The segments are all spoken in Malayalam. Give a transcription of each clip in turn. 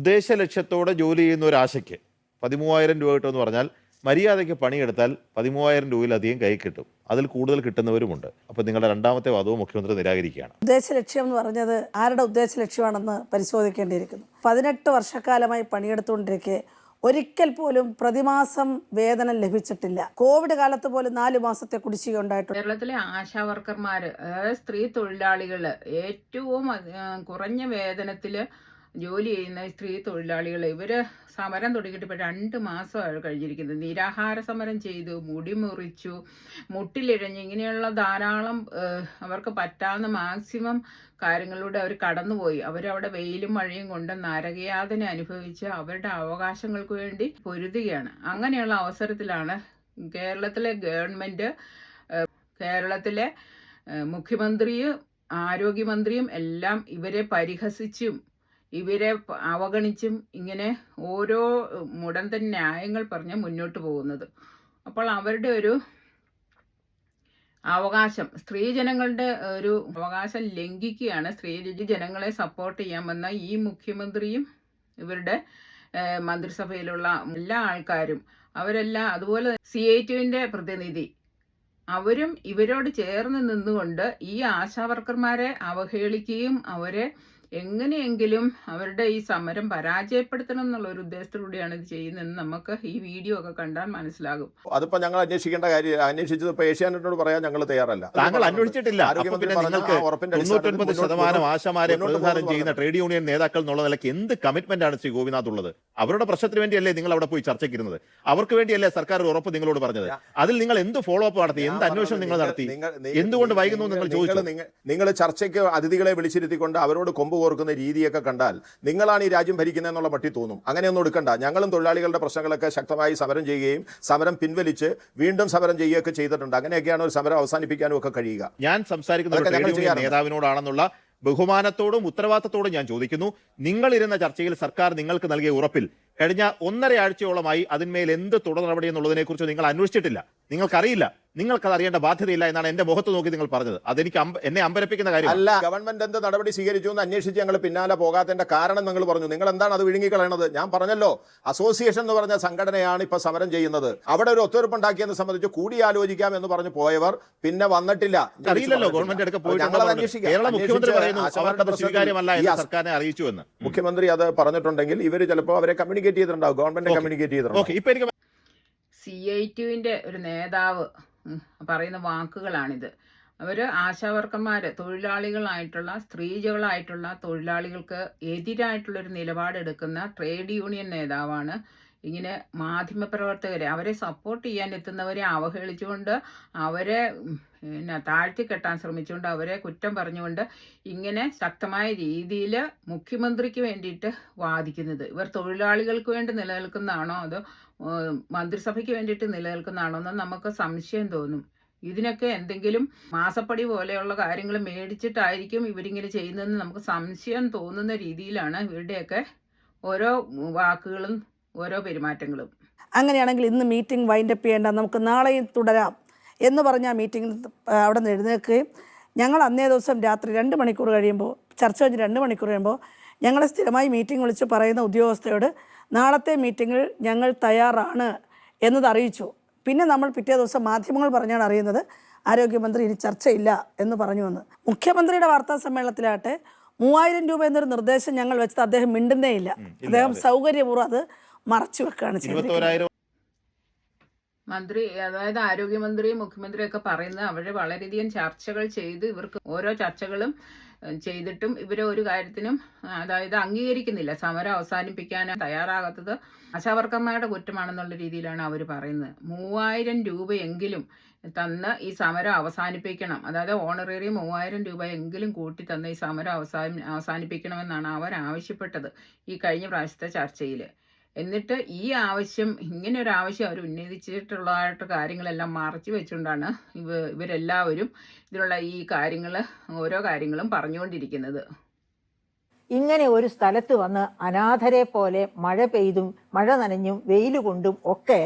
ഉദ്ദേശ ലക്ഷ്യത്തോടെ ജോലി ചെയ്യുന്ന ഒരു ആശയ്ക്ക് പതിമൂവായിരം രൂപ കിട്ടുമെന്ന് പറഞ്ഞാൽ മര്യാദയ്ക്ക് പണിയെടുത്താൽ പതിമൂവായിരം രൂപയിലധികം കൈ കിട്ടും. അതിൽ കൂടുതൽ കിട്ടുന്നവരുമുണ്ട്. അപ്പോൾ നിങ്ങളുടെ രണ്ടാമത്തെ വാദവും മുഖ്യമന്ത്രി നിരാകരിക്കുകയാണ്. ഉദ്ദേശ ലക്ഷ്യം എന്ന് പറഞ്ഞത് ആരുടെ ഉദ്ദേശ ലക്ഷ്യമാണെന്ന് പരിശോധിക്കേണ്ടിയിരിക്കുന്നു. പതിനെട്ട് വർഷക്കാലമായി പണിയെടുത്തുകൊണ്ടിരിക്കെ ഒരിക്കൽ പോലും പ്രതിമാസം വേതനം ലഭിച്ചിട്ടില്ല. കോവിഡ് കാലത്ത് പോലും നാല് മാസത്തെ കുടിശ്ശിക ഉണ്ടായിട്ടുണ്ട്. കേരളത്തിലെ ആശാ വർക്കർമാര് സ്ത്രീ തൊഴിലാളികൾ ഏറ്റവും കുറഞ്ഞ വേതനത്തിൽ ജോലി ചെയ്യുന്ന സ്ത്രീ തൊഴിലാളികൾ ഇവർ സമരം തുടങ്ങിയിട്ട് ഇപ്പൊ രണ്ട് മാസമാണ് കഴിഞ്ഞിരിക്കുന്നത്. നിരാഹാര സമരം ചെയ്തു മുടി മുറിച്ചു മുട്ടിലിഴഞ്ഞ് ഇങ്ങനെയുള്ള ധാരാളം അവർക്ക് പറ്റാവുന്ന മാക്സിമം കാര്യങ്ങളിലൂടെ അവർ കടന്നുപോയി. അവരവിടെ വെയിലും മഴയും കൊണ്ട് നരകയാതന അനുഭവിച്ച് അവരുടെ അവകാശങ്ങൾക്ക് വേണ്ടി പൊരുതുകയാണ്. അങ്ങനെയുള്ള അവസരത്തിലാണ് കേരളത്തിലെ ഗവൺമെന്റ് കേരളത്തിലെ മുഖ്യമന്ത്രിയും ആരോഗ്യമന്ത്രിയും എല്ലാം ഇവരെ പരിഹസിച്ചും ഇവരെ അവഗണിച്ചും ഇങ്ങനെ ഓരോ മുടന്തൻ ന്യായങ്ങൾ പറഞ്ഞ് മുന്നോട്ട് പോകുന്നത്. അപ്പോൾ അവരുടെ ഒരു അവകാശം സ്ത്രീജനങ്ങളുടെ ഒരു അവകാശം ലംഘിക്കുകയാണ്. സ്ത്രീ ജനങ്ങളെ സപ്പോർട്ട് ചെയ്യാൻ വന്ന ഈ മുഖ്യമന്ത്രിയും ഇവരുടെ മന്ത്രിസഭയിലുള്ള എല്ലാ ആൾക്കാരും അവരെല്ലാം അതുപോലെ സി ഐ ടുവിന്റെ പ്രതിനിധി അവരും ഇവരോട് ചേർന്ന് നിന്നുകൊണ്ട് ഈ ആശാവർക്കർമാരെ അവഹേളിക്കുകയും അവരെ എങ്ങനെയെങ്കിലും അവരുടെ ഈ സമരം പരാജയപ്പെടുത്തണം എന്നുള്ള ഒരു ഉദ്ദേശത്തിലൂടെയാണ് ഇത് ചെയ്യുന്നതെന്ന് നമുക്ക് ഈ വീഡിയോ ഒക്കെ കണ്ടാൽ മനസ്സിലാകും. അതിപ്പോ ഞങ്ങൾ അന്വേഷിക്കേണ്ട കാര്യം അന്വേഷിച്ചത് ഇപ്പൊ ഏഷ്യാനെറ്റിനോട് പറയാൻ ഞങ്ങൾ തയ്യാറല്ല. താങ്കൾ അന്വേഷിച്ചിട്ടില്ല. തൊണ്ണൂറ്റൊൻപത് ശതമാനം ആശമാരെ മുന്നോട്ട് ചെയ്യുന്ന ട്രേഡ് യൂണിയൻ നേതാക്കൾ എന്നുള്ള നിലയ്ക്ക് എന്ത് കമ്മിറ്റ്മെന്റ് ആണ് ശ്രീ ഗോപിനാഥ് ഉള്ളത് അവരുടെ പ്രശ്നത്തിന് വേണ്ടിയല്ലേ നിങ്ങൾ അവിടെ പോയി ചർച്ചയ്ക്കിരുന്നത്? അവർക്ക് വേണ്ടിയല്ലേ സർക്കാർ ഉറപ്പ് നിങ്ങളോട് പറഞ്ഞത്? അതിൽ നിങ്ങൾ എന്ത് ഫോളോ അപ്പ് നടത്തി എന്ത് അന്വേഷണം നിങ്ങൾ നടത്തി? എന്തുകൊണ്ട് വൈകുന്നു നിങ്ങൾ ചോദിച്ചു? നിങ്ങൾ ചർച്ചയ്ക്ക് അതിഥികളെ വിളിച്ചിരുത്തിക്കൊണ്ട് അവരോട് കൊമ്പ് കോർക്കുന്ന രീതിയൊക്കെ കണ്ടാൽ നിങ്ങളാണ് ഈ രാജ്യം ഭരിക്കുന്നതെന്നുള്ള മട്ടി തോന്നും. അങ്ങനെയൊന്നും എടുക്കണ്ട. ഞങ്ങളും തൊഴിലാളികളുടെ പ്രശ്നങ്ങളൊക്കെ ശക്തമായി സമരം ചെയ്യുകയും സമരം പിൻവലിച്ച് വീണ്ടും സമരം ചെയ്യുകയൊക്കെ ചെയ്തിട്ടുണ്ട്. അങ്ങനെയൊക്കെയാണ് ഒരു സമരം അവസാനിപ്പിക്കാനും ഒക്കെ കഴിയുക. ഞാൻ സംസാരിക്കുന്ന നേതാവിനോടാണെന്നുള്ള ബഹുമാനത്തോടും ഉത്തരവാദിത്തത്തോടും ഞാൻ ചോദിക്കുന്നു. നിങ്ങളിരുന്ന ചർച്ചയിൽ സർക്കാർ നിങ്ങൾക്ക് നൽകിയ ഉറപ്പിൽ കഴിഞ്ഞ ഒന്നര ആഴ്ചയോളമായി അതിന്മേൽ എന്ത് തുടർ നടപടി എന്നുള്ളതിനെ കുറിച്ച് നിങ്ങൾ അന്വേഷിച്ചിട്ടില്ല. നിങ്ങൾക്കറിയില്ല. നിങ്ങൾക്കത് അറിയേണ്ട ബാധ്യതയില്ല എന്നാണ് എന്റെ മുഖത്ത് നോക്കി നിങ്ങൾ പറഞ്ഞത്. അതെനിക്ക് എന്നെ അമ്പരപ്പിക്കുന്ന കാര്യം അല്ല ഗവൺമെന്റ് എന്ത് നടപടി സ്വീകരിച്ചു എന്ന് അന്വേഷിച്ച് ഞങ്ങൾ പിന്നാലെ പോകാത്തതിന്റെ കാരണം നിങ്ങൾ പറഞ്ഞു. നിങ്ങൾ എന്താണ് അത് വിഴുങ്ങിക്കളയണത്? ഞാൻ പറഞ്ഞല്ലോ അസോസിയേഷൻ എന്ന് പറഞ്ഞ സംഘടനയാണ് ഇപ്പൊ സമരം ചെയ്യുന്നത്. അവിടെ ഒരു ഒത്തുതീർപ്പുണ്ടാക്കിയെന്ന് സംബന്ധിച്ച് കൂടിയാലോചിക്കാം എന്ന് പറഞ്ഞു പോയവർ പിന്നെ വന്നിട്ടില്ല. അറിയില്ലല്ലോ ഗവൺമെന്റ് അടുക്ക പോയിട്ട് കേരള മുഖ്യമന്ത്രി പറയുന്നു ആശമാരുടെ അവർക്ക് സ്വീകാര്യമല്ല എന്ന് സർക്കാരിനെ അറിയിച്ചു എന്ന്. മുഖ്യമന്ത്രി അത് പറഞ്ഞിട്ടുണ്ടെങ്കിൽ ഇവർ ചിലപ്പോൾ അവരെ കമ്മ്യൂണിക്കേറ്റ് ചെയ്തിട്ടുണ്ടാവും. ഗവൺമെന്റ് കമ്മ്യൂണിക്കേറ്റ് ചെയ്തിട്ടുണ്ടാവും. ഓക്കെ ഇപ്പൊ എനിക്ക് സി ഐ ടുവിന്റെ ഒരു നേതാവ് പറയുന്ന വാക്കുകളാണിത്. അവർ ആശാവർക്കന്മാർ തൊഴിലാളികളായിട്ടുള്ള സ്ത്രീകളായിട്ടുള്ള തൊഴിലാളികൾക്ക് എതിരായിട്ടുള്ളൊരു നിലപാടെടുക്കുന്ന ട്രേഡ് യൂണിയൻ നേതാവാണ് ഇങ്ങനെ മാധ്യമപ്രവർത്തകരെ. അവരെ സപ്പോർട്ട് ചെയ്യാൻ എത്തുന്നവരെ അവഹേളിച്ചുകൊണ്ട് അവരെ പിന്നെ താഴ്ത്തിക്കെട്ടാൻ ശ്രമിച്ചുകൊണ്ട് അവരെ കുറ്റം പറഞ്ഞുകൊണ്ട് ഇങ്ങനെ ശക്തമായ രീതിയിൽ മുഖ്യമന്ത്രിക്ക് വേണ്ടിയിട്ട് വാദിക്കുന്നത്. ഇവർ തൊഴിലാളികൾക്ക് വേണ്ടി നിലനിൽക്കുന്നതാണോ അതോ മന്ത്രിസഭയ്ക്ക് വേണ്ടിയിട്ട് നിലനിൽക്കുന്നതാണോ എന്ന് നമുക്ക് സംശയം തോന്നും. ഇതിനൊക്കെ എന്തെങ്കിലും മാസപ്പടി പോലെയുള്ള കാര്യങ്ങൾ മേടിച്ചിട്ടായിരിക്കും ഇവരിങ്ങനെ ചെയ്യുന്നതെന്ന് നമുക്ക് സംശയം തോന്നുന്ന രീതിയിലാണ് ഇവരുടെയൊക്കെ ഓരോ വാക്കുകളും ഓരോ പെരുമാറ്റങ്ങളും. അങ്ങനെയാണെങ്കിൽ ഇന്ന് മീറ്റിംഗ് വൈൻഡപ്പ് ചെയ്യേണ്ട. നമുക്ക് നാളെയും തുടരാം. എന്ന് പറഞ്ഞ ആ മീറ്റിംഗിൽ അവിടെ നിന്ന് എഴുന്നേൽക്കുകയും ഞങ്ങൾ അന്നേ ദിവസം രാത്രി രണ്ട് മണിക്കൂർ കഴിയുമ്പോൾ ചർച്ച കഴിഞ്ഞ് രണ്ട് മണിക്കൂർ കഴിയുമ്പോൾ ഞങ്ങളെ സ്ഥിരമായി മീറ്റിംഗ് വിളിച്ച് പറയുന്ന ഉദ്യോഗസ്ഥയോട് നാളത്തെ മീറ്റിങ്ങിൽ ഞങ്ങൾ തയ്യാറാണ് എന്നത് അറിയിച്ചു. പിന്നെ നമ്മൾ പിറ്റേ ദിവസം മാധ്യമങ്ങൾ പറഞ്ഞാണ് അറിയുന്നത് ആരോഗ്യമന്ത്രി ഇനി ചർച്ചയില്ല എന്ന് പറഞ്ഞു വന്ന് മുഖ്യമന്ത്രിയുടെ വാർത്താ സമ്മേളനത്തിലാട്ടെ മൂവായിരം രൂപ എന്നൊരു നിർദ്ദേശം ഞങ്ങൾ വെച്ചത് അദ്ദേഹം മിണ്ടുന്നേ ഇല്ല അദ്ദേഹം സൗകര്യപൂർവം അത് മറച്ചു വെക്കുകയാണ് ഇരുപത്തോരായിരം മന്ത്രി അതായത് ആരോഗ്യമന്ത്രിയും മുഖ്യമന്ത്രിയും ഒക്കെ പറയുന്നത് അവർ വളരെയധികം ചർച്ചകൾ ചെയ്ത് ഇവർക്ക് ഓരോ ചർച്ചകളും ചെയ്തിട്ടും ഇവരെ ഒരു കാര്യത്തിനും അതായത് അംഗീകരിക്കുന്നില്ല. സമരം അവസാനിപ്പിക്കാൻ തയ്യാറാകാത്തത് ആശാവർക്കന്മാരുടെ കുറ്റമാണെന്നുള്ള രീതിയിലാണ് അവർ പറയുന്നത്. മൂവായിരം രൂപയെങ്കിലും തന്ന് ഈ സമരം അവസാനിപ്പിക്കണം. അതായത് ഓണറേറി മൂവായിരം രൂപയെങ്കിലും കൂട്ടി തന്ന് ഈ സമരം അവസാന അവസാനിപ്പിക്കണമെന്നാണ് അവർ ആവശ്യപ്പെട്ടത് ഈ കഴിഞ്ഞ പ്രാവശ്യത്തെ ചർച്ചയിൽ എന്നിട്ട് ഈ ആവശ്യം ഇങ്ങനെ ഒരു ആവശ്യം അവർ ഉന്നയിച്ചിട്ടുള്ളതായിട്ട് കാര്യങ്ങളെല്ലാം മറച്ചു വെച്ചുകൊണ്ടാണ് ഇവ ഇവരെല്ലാവരും ഇതിലുള്ള ഈ കാര്യങ്ങൾ ഓരോ കാര്യങ്ങളും പറഞ്ഞുകൊണ്ടിരിക്കുന്നത്. ഇങ്ങനെ ഒരു സ്ഥലത്ത് വന്ന് അനാഥരെ പോലെ മഴ പെയ്തും മഴ നനഞ്ഞും വെയിൽ കൊണ്ടും ഒക്കെ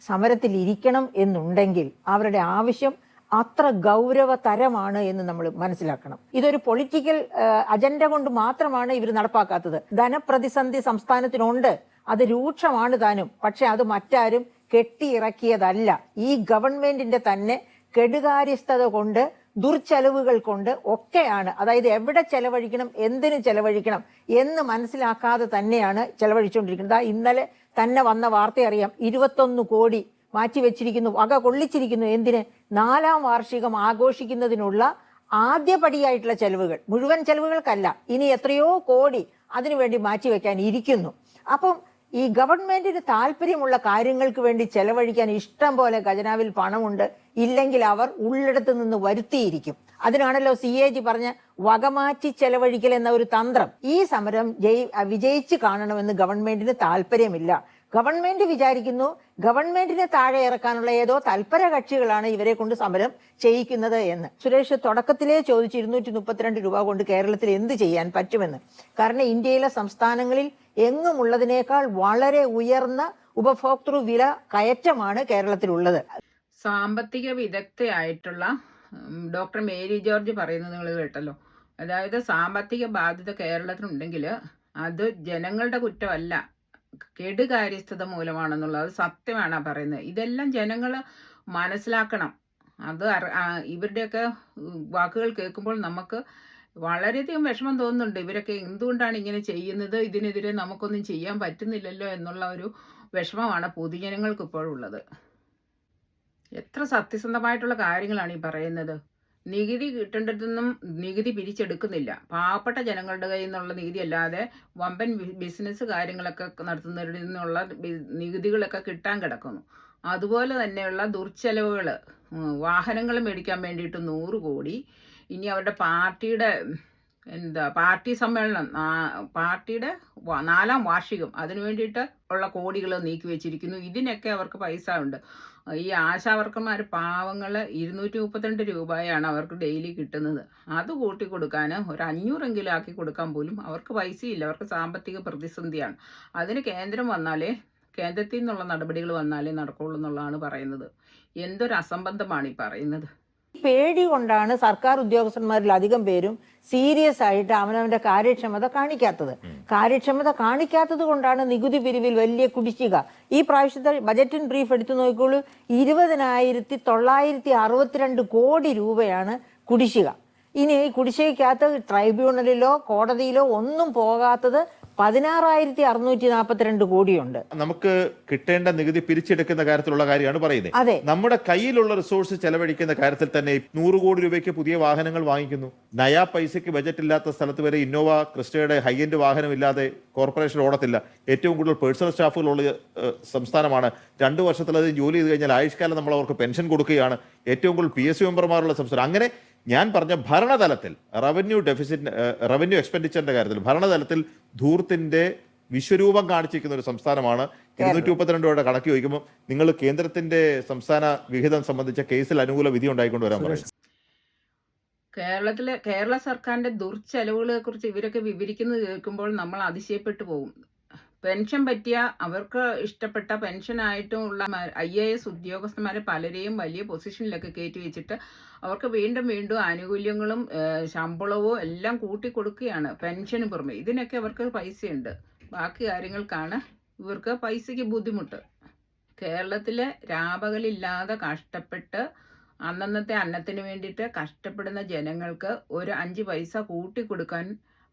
സമരത്തിൽ ഇരിക്കണം എന്നുണ്ടെങ്കിൽ അവരുടെ ആവശ്യം അത്ര ഗൗരവതരമാണ് എന്ന് നമ്മൾ മനസ്സിലാക്കണം. ഇതൊരു പൊളിറ്റിക്കൽ അജണ്ട കൊണ്ട് മാത്രമാണ് ഇവർ നടപ്പാക്കാത്തത്. ധനപ്രതിസന്ധി സംസ്ഥാനത്തിനുണ്ട്. അത് രൂക്ഷമാണ് താനും. പക്ഷെ അത് മറ്റാരും കെട്ടിയിറക്കിയതല്ല. ഈ ഗവൺമെന്റിന്റെ തന്നെ കെടുകാര്യസ്ഥത കൊണ്ട് ദുർച്ചെലവുകൾ കൊണ്ട് ഒക്കെയാണ്. അതായത് എവിടെ ചെലവഴിക്കണം എന്തിന് ചെലവഴിക്കണം എന്ന് മനസ്സിലാക്കാതെ തന്നെയാണ് ചെലവഴിച്ചുകൊണ്ടിരിക്കുന്നത്. ഇന്നലെ തന്നെ വന്ന വാർത്തയറിയാം ഇരുപത്തൊന്ന് കോടി മാറ്റിവെച്ചിരിക്കുന്നു വക കൊള്ളിച്ചിരിക്കുന്നു. എന്തിന്? നാലാം വാർഷികം ആഘോഷിക്കുന്നതിനുള്ള ആദ്യപടിയായിട്ടുള്ള ചെലവുകൾ. മുഴുവൻ ചെലവുകൾക്കല്ല. ഇനി എത്രയോ കോടി അതിനുവേണ്ടി മാറ്റിവെക്കാൻ ഇരിക്കുന്നു. അപ്പം ഈ ഗവൺമെന്റിന് താല്പര്യമുള്ള കാര്യങ്ങൾക്ക് വേണ്ടി ചെലവഴിക്കാൻ ഇഷ്ടം പോലെ ഖജനാവിൽ പണമുണ്ട്. ഇല്ലെങ്കിൽ അവർ ഉള്ളിടത്ത് നിന്ന് വരുത്തിയിരിക്കും. അതിനാണല്ലോ സി എ ജി പറഞ്ഞ വകമാറ്റി ചെലവഴിക്കൽ എന്ന ഒരു തന്ത്രം. ഈ സമരം ജയി വിജയിച്ച് കാണണമെന്ന് ഗവൺമെന്റിന് താല്പര്യമില്ല. ഗവൺമെന്റ് വിചാരിക്കുന്നു ഗവൺമെന്റിനെ താഴെ ഇറക്കാനുള്ള ഏതോ തൽപര കക്ഷികളാണ് ഇവരെ കൊണ്ട് സമരം ചെയ്യിക്കുന്നത് എന്ന്. സുരേഷ് തുടക്കത്തിലേ ചോദിച്ചു ഇരുന്നൂറ്റി മുപ്പത്തിരണ്ട് രൂപ കൊണ്ട് കേരളത്തിൽ എന്ത് ചെയ്യാൻ പറ്റുമെന്ന്. കാരണം ഇന്ത്യയിലെ സംസ്ഥാനങ്ങളിൽ എങ്ങുമുള്ളതിനേക്കാൾ വളരെ ഉയർന്ന ഉപഭോക്തൃ വില കയറ്റമാണ് കേരളത്തിലുള്ളത്. സാമ്പത്തിക വിദഗ്ധയായിട്ടുള്ള ഡോക്ടർ മേരി ജോർജ് പറയുന്നത് നിങ്ങൾ കേട്ടല്ലോ. അതായത് സാമ്പത്തിക ബാധ്യത കേരളത്തിനുണ്ടെങ്കിൽ അത് ജനങ്ങളുടെ കുറ്റമല്ല. കെടുകാര്യസ്ഥത മൂലമാണെന്നുള്ളത് സത്യമാണ് പറയുന്നത്. ഇതെല്ലാം ജനങ്ങൾ മനസ്സിലാക്കണം. അത് ഇവരുടെയൊക്കെ വാക്കുകൾ കേൾക്കുമ്പോൾ നമുക്ക് വളരെയധികം വിഷമം തോന്നുന്നുണ്ട്. ഇവരൊക്കെ എന്തുകൊണ്ടാണ് ഇങ്ങനെ ചെയ്യുന്നത്? ഇതിനെതിരെ നമുക്കൊന്നും ചെയ്യാൻ പറ്റുന്നില്ലല്ലോ എന്നുള്ള ഒരു വിഷമമാണ് പൊതുജനങ്ങൾക്ക് ഇപ്പോഴുള്ളത്. എത്ര സത്യസന്ധമായിട്ടുള്ള കാര്യങ്ങളാണ് ഈ പറയുന്നത്. നികുതി കിട്ടേണ്ടതൊന്നും നികുതി പിരിച്ചെടുക്കുന്നില്ല. പാവപ്പെട്ട ജനങ്ങളുടെ കയ്യിൽ നിന്നുള്ള നികുതി അല്ലാതെ വമ്പൻ ബിസിനസ് കാര്യങ്ങളൊക്കെ നടത്തുന്നവരിൽ നിന്നുള്ള നികുതികളൊക്കെ കിട്ടാൻ കിടക്കുന്നു. അതുപോലെ തന്നെയുള്ള ദുർച്ചെലവുകൾ വാഹനങ്ങൾ മേടിക്കാൻ വേണ്ടിയിട്ട് നൂറ് കോടി. ഇനി അവരുടെ പാർട്ടിയുടെ എന്താ പാർട്ടി സമ്മേളനം പാർട്ടിയുടെ നാലാം വാർഷികം അതിനു വേണ്ടിയിട്ട് ഉള്ള കോടികൾ നീക്കി വെച്ചിരിക്കുന്നു. ഇതിനൊക്കെ അവർക്ക് പൈസ ഉണ്ട്. ഈ ആശാവർക്കന്മാർ പാവങ്ങൾ ഇരുന്നൂറ്റി മുപ്പത്തിരണ്ട് രൂപയാണ് അവർക്ക് ഡെയിലി കിട്ടുന്നത്. അത് കൂട്ടി കൊടുക്കാൻ ഒരു അഞ്ഞൂറെങ്കിലും ആക്കി കൊടുക്കാൻ പോലും അവർക്ക് പൈസയില്ല. അവർക്ക് സാമ്പത്തിക പ്രതിസന്ധിയാണ്. അതിന് കേന്ദ്രം വന്നാലേ കേന്ദ്രത്തിൽ നിന്നുള്ള നടപടികൾ വന്നാലേ നടക്കുള്ളൂ എന്നുള്ളതാണ് പറയുന്നത്. എന്തൊരു അസംബന്ധമാണ് ഈ പറയുന്നത്. പേടി കൊണ്ടാണ് സർക്കാർ ഉദ്യോഗസ്ഥന്മാരിൽ അധികം പേരും സീരിയസ് ആയിട്ട് അവനവന്റെ കാര്യക്ഷമത കാണിക്കാത്തത്. കാര്യക്ഷമത കാണിക്കാത്തത് കൊണ്ടാണ് നികുതി പിരിവിൽ വലിയ കുടിശ്ശിക. ഈ പ്രാവശ്യത്തെ ബജറ്റിൻ ബ്രീഫ് എടുത്തു നോക്കിക്കോളൂ. ഇരുപതിനായിരത്തി തൊള്ളായിരത്തി അറുപത്തിരണ്ട് കോടി രൂപയാണ് കുടിശ്ശിക. ഇനി ഈ കുടിശ്ശികയ്ക്കകത്ത് ട്രൈബ്യൂണലിലോ കോടതിയിലോ ഒന്നും പോകാത്തത് പതിനാറായിരത്തി അറുന്നൂറ്റി നാൽപ്പത്തിരണ്ട് കോടിയുണ്ട്. നമുക്ക് കിട്ടേണ്ട നികുതി പിരിച്ചെടുക്കുന്ന കാര്യത്തിലുള്ള കാര്യമാണ് പറയുന്നത്. അതെ. നമ്മുടെ കയ്യിലുള്ള റിസോഴ്സ് ചെലവഴിക്കുന്ന കാര്യത്തിൽ തന്നെ നൂറ് കോടി രൂപയ്ക്ക് പുതിയ വാഹനങ്ങൾ വാങ്ങിക്കുന്നു. നയാ പൈസയ്ക്ക് ബജറ്റ് ഇല്ലാത്ത സ്ഥലത്ത് വരെ ഇന്നോവ ക്രിസ്റ്റയുടെ ഹൈ എൻഡ് വാഹനം ഇല്ലാതെ കോർപ്പറേഷൻ ഓടത്തില്ല. ഏറ്റവും കൂടുതൽ പേഴ്സണൽ സ്റ്റാഫുകളുള്ള ഉള്ള സംസ്ഥാനമാണ്. രണ്ടു വർഷത്തിലധികം ജോലി ചെയ്ത് കഴിഞ്ഞാൽ ആയുഷ്കാലം നമ്മൾ അവർക്ക് പെൻഷൻ കൊടുക്കുകയാണ്. ഏറ്റവും കൂടുതൽ പി എസ് സി മെമ്പർമാരുള്ള സംസ്ഥാനം. അങ്ങനെ ഞാൻ പറഞ്ഞ ഭരണതലത്തിൽ റവന്യൂ ഡെഫിസിറ്റ് റവന്യൂ എക്സ്പെൻഡിച്ചറിന്റെ കാര്യത്തിൽ ഭരണതലത്തിൽ ധൂർത്തിന്റെ വിശ്വരൂപം കാണിച്ചിരിക്കുന്ന ഒരു സംസ്ഥാനമാണ്. ഇരുന്നൂറ്റി മുപ്പത്തിരണ്ട് രൂപയുടെ കണക്ക് ചോദിക്കുമ്പോൾ നിങ്ങൾ കേന്ദ്രത്തിന്റെ സംസ്ഥാന വിഹിതം സംബന്ധിച്ച കേസിൽ അനുകൂല വിധി ഉണ്ടായിക്കൊണ്ട് വരാൻ പറയും. കേരളത്തിലെ കേരള സർക്കാരിന്റെ ദുർച്ചെലവുകളെ കുറിച്ച് ഇവരൊക്കെ വിവരിക്കുന്നത് കേൾക്കുമ്പോൾ നമ്മൾ അതിശയപ്പെട്ടു പോകും. പെൻഷൻ പറ്റിയ അവർക്ക് ഇഷ്ടപ്പെട്ട പെൻഷനായിട്ടുള്ള ഐ എ എസ് ഉദ്യോഗസ്ഥന്മാരെ പലരെയും വലിയ പൊസിഷനിലൊക്കെ കയറ്റി വെച്ചിട്ട് അവർക്ക് വീണ്ടും വീണ്ടും ആനുകൂല്യങ്ങളും ശമ്പളവും എല്ലാം കൂട്ടി കൊടുക്കുകയാണ് പെൻഷന് പുറമെ. ഇതിനൊക്കെ അവർക്ക് പൈസയുണ്ട്. ബാക്കി കാര്യങ്ങൾക്കാണ് ഇവർക്ക് പൈസയ്ക്ക് ബുദ്ധിമുട്ട്. കേരളത്തിലെ രാപകലില്ലാതെ കഷ്ടപ്പെട്ട് അന്നന്നത്തെ അന്നത്തിന് വേണ്ടിയിട്ട് കഷ്ടപ്പെടുന്ന ജനങ്ങൾക്ക് ഒരു അഞ്ച് പൈസ കൂട്ടി കൊടുക്കാൻ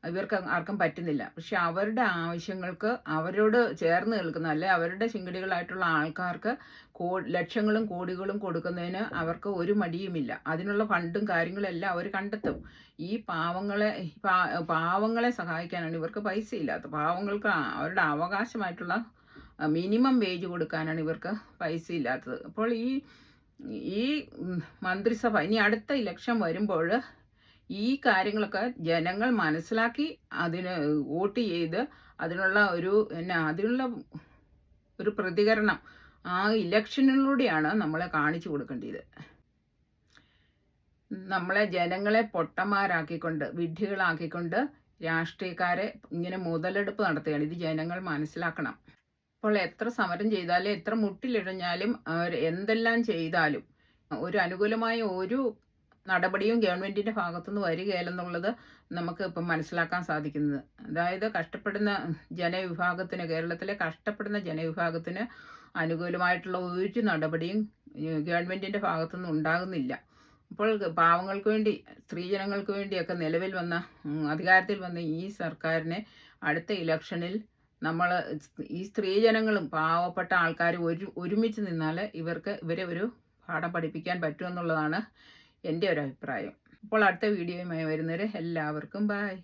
ഇവർക്ക് ആർക്കും പറ്റുന്നില്ല. പക്ഷെ അവരുടെ ആവശ്യങ്ങൾക്ക് അവരോട് ചേർന്ന് നിൽക്കുന്ന അല്ലെ അവരുടെ ശിങ്കടികളായിട്ടുള്ള ആൾക്കാർക്ക് കോ ലക്ഷങ്ങളും കോടികളും കൊടുക്കുന്നതിന് അവർക്ക് ഒരു മടിയുമില്ല. അതിനുള്ള ഫണ്ടും കാര്യങ്ങളും എല്ലാം അവർ കണ്ടെത്തും. ഈ പാവങ്ങളെ പാവങ്ങളെ സഹായിക്കാനാണ് ഇവർക്ക് പൈസ ഇല്ലാത്ത പാവങ്ങൾക്ക് അവരുടെ അവകാശമായിട്ടുള്ള മിനിമം വേജ് കൊടുക്കാനാണ് ഇവർക്ക് പൈസ ഇല്ലാത്തത് അപ്പോൾ ഈ ഈ മന്ത്രിസഭ ഇനി അടുത്ത ഇലക്ഷൻ വരുമ്പോൾ ഈ കാര്യങ്ങളൊക്കെ ജനങ്ങൾ മനസ്സിലാക്കി അതിന് വോട്ട് ചെയ്ത് അതിനുള്ള ഒരു എന്നാ അതിനുള്ള ഒരു പ്രതികരണം ആ ഇലക്ഷനിലൂടെയാണ് നമ്മളെ കാണിച്ചു കൊടുക്കേണ്ടത്. നമ്മളെ ജനങ്ങളെ പൊട്ടന്മാരാക്കിക്കൊണ്ട് വിഡ്ഢികളാക്കിക്കൊണ്ട് രാഷ്ട്രീയക്കാരെ ഇങ്ങനെ മുതലെടുപ്പ് നടത്തുകയാണ്. ഇത് ജനങ്ങൾ മനസ്സിലാക്കണം. അപ്പോൾ എത്ര സമരം ചെയ്താലും എത്ര മുട്ടിലിഴഞ്ഞാലും എന്തെല്ലാം ചെയ്താലും ഒരു അനുകൂലമായ ഒരു നടപടിയും ഗവൺമെന്റിന്റെ ഭാഗത്തുനിന്ന് വരികയില്ലെന്നുള്ളത് നമുക്ക് ഇപ്പം മനസ്സിലാക്കാൻ സാധിക്കുന്നത്. അതായത് കഷ്ടപ്പെടുന്ന ജനവിഭാഗത്തിന് കേരളത്തിലെ കഷ്ടപ്പെടുന്ന ജനവിഭാഗത്തിന് അനുകൂലമായിട്ടുള്ള ഒരു നടപടിയും ഗവൺമെന്റിന്റെ ഭാഗത്തുനിന്ന് ഉണ്ടാകുന്നില്ല. അപ്പോൾ പാവങ്ങൾക്ക് വേണ്ടി സ്ത്രീജനങ്ങൾക്ക് വേണ്ടിയൊക്കെ നിലവിൽ വന്ന അധികാരത്തിൽ വന്ന ഈ സർക്കാരിനെ അടുത്ത ഇലക്ഷനിൽ നമ്മൾ ഈ സ്ത്രീജനങ്ങളും പാവപ്പെട്ട ആൾക്കാരും ഒരു ഒരുമിച്ച് നിന്നാൽ ഇവർക്ക് ഇവരെ ഒരു പാഠം പഠിപ്പിക്കാൻ പറ്റുമെന്നുള്ളതാണ് എന്റെ ഒരു അഭിപ്രായം. അപ്പോൾ അടുത്ത വീഡിയോയുമായി വരുന്നവരെ എല്ലാവർക്കും ബായ്